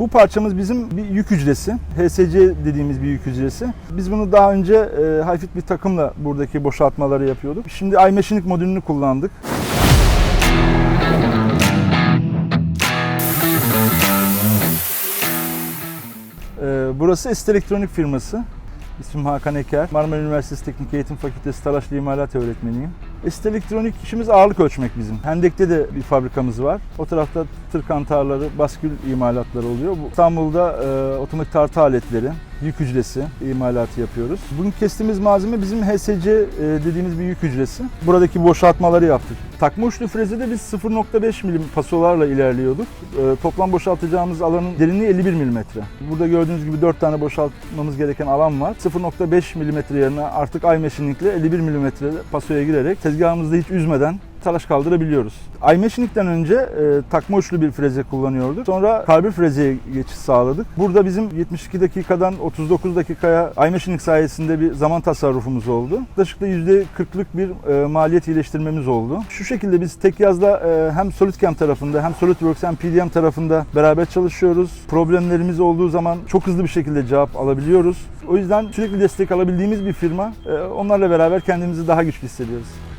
Bu parçamız bizim bir yük hücresi. HSC dediğimiz bir yük hücresi. Biz bunu daha önce e, Hayfit bir takımla buradaki boşaltmaları yapıyorduk. Şimdi iMachining modülünü kullandık. Ee, Burası Est Elektronik firması. İsmim Hakan Eker. Marmara Üniversitesi Teknik Eğitim Fakültesi Talaşlı İmalat Öğretmeniyim. Est Elektronik işimiz ağırlık ölçmek bizim. Hendek'te de bir fabrikamız var. O tarafta tır kantarları, baskül imalatları oluyor. Bu İstanbul'da e, otomatik tartı aletleri, yük hücresi imalatı yapıyoruz. Bugün kestiğimiz malzeme bizim HSC e, dediğimiz bir yük hücresi. Buradaki boşaltmaları yaptık. Takma uçlu frezede biz 0.5 milim pasolarla ilerliyorduk. E, toplam boşaltacağımız alanın derinliği 51 milimetre. Burada gördüğünüz gibi 4 tane boşaltmamız gereken alan var. 0.5 milimetre yerine artık iMachining'le 51 milimetre pasoya girerek tezgahımızda hiç üzmeden talaş kaldırabiliyoruz. iMachining'den önce e, takma uçlu bir freze kullanıyorduk. Sonra karbür frezeye geçiş sağladık. Burada bizim 72 dakikadan 39 dakikaya iMachining sayesinde bir zaman tasarrufumuz oldu. Yaklaşık da %40'lık bir e, maliyet iyileştirmemiz oldu. Şu şekilde biz tek yazda e, hem SolidCam tarafında hem SolidWorks hem PDM tarafında beraber çalışıyoruz. Problemlerimiz olduğu zaman çok hızlı bir şekilde cevap alabiliyoruz. O yüzden sürekli destek alabildiğimiz bir firma. E, onlarla beraber kendimizi daha güçlü hissediyoruz.